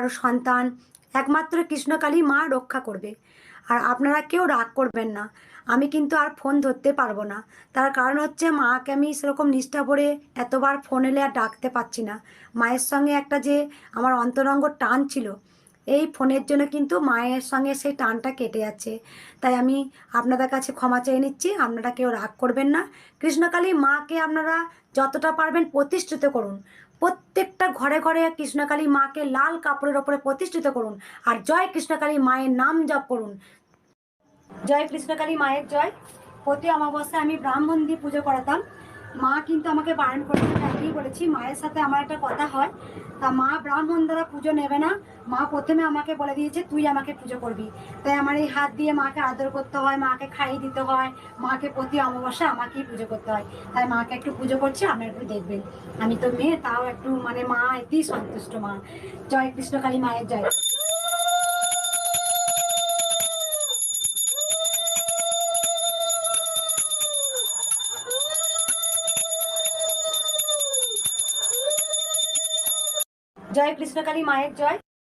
কারও সন্তান, একমাত্র কৃষ্ণকালী মা রক্ষা করবে। আর আপনারা কেউ রাগ করবেন না। আমি কিন্তু আর ফোন ধরতে পারব না। তার কারণ হচ্ছে মাকে আমি সেরকম নিষ্ঠা ভরে এতবার ফোন এলে আর ডাকতে পারছি না। মায়ের সঙ্গে একটা যে আমার অন্তরঙ্গ টান ছিল এই ফোনের জন্য কিন্তু মায়ের সঙ্গে সেই টানটা কেটে যাচ্ছে। তাই আমি আপনাদের কাছে ক্ষমা চেয়ে নিচ্ছি, আপনারা কেউ রাগ করবেন না। কৃষ্ণকালী মাকে আপনারা যতটা পারবেন প্রতিষ্ঠিত করুন। প্রত্যেকটা ঘরে ঘরে কৃষ্ণকালী মাকে লাল কাপড়ের ওপরে প্রতিষ্ঠিত করুন আর জয় কৃষ্ণকালী মায়ের নাম জপ করুন। জয় কৃষ্ণকালী মায়ের জয়। প্রতি অমাবস্যায় আমি ব্রাহ্মণ দিয়ে পুজো করাতাম। মা কিন্তু আমাকে বারণ করেছে তাকেই বলেছি? মায়ের সাথে আমার একটা কথা হয়। তা মা ব্রাহ্মণ দ্বারা পুজো নেবে না। মা প্রথমে আমাকে বলে দিয়েছে, তুই আমাকে পুজো করবি। তাই আমার এই হাত দিয়ে মাকে আদর করতে হয়, মাকে খাইয়ে দিতে হয়, মাকে প্রতি অমাবস্যা আমাকেই পুজো করতে হয়। তাই মাকে একটু পুজো করছি আপনারা একটু দেখবেন। আমি তো মেয়ে, তাও একটু মানে মা এতেই সন্তুষ্ট মা। জয় কৃষ্ণকালী মায়ের জয়। জয় কৃষ্ণকালী মায়ের জয়।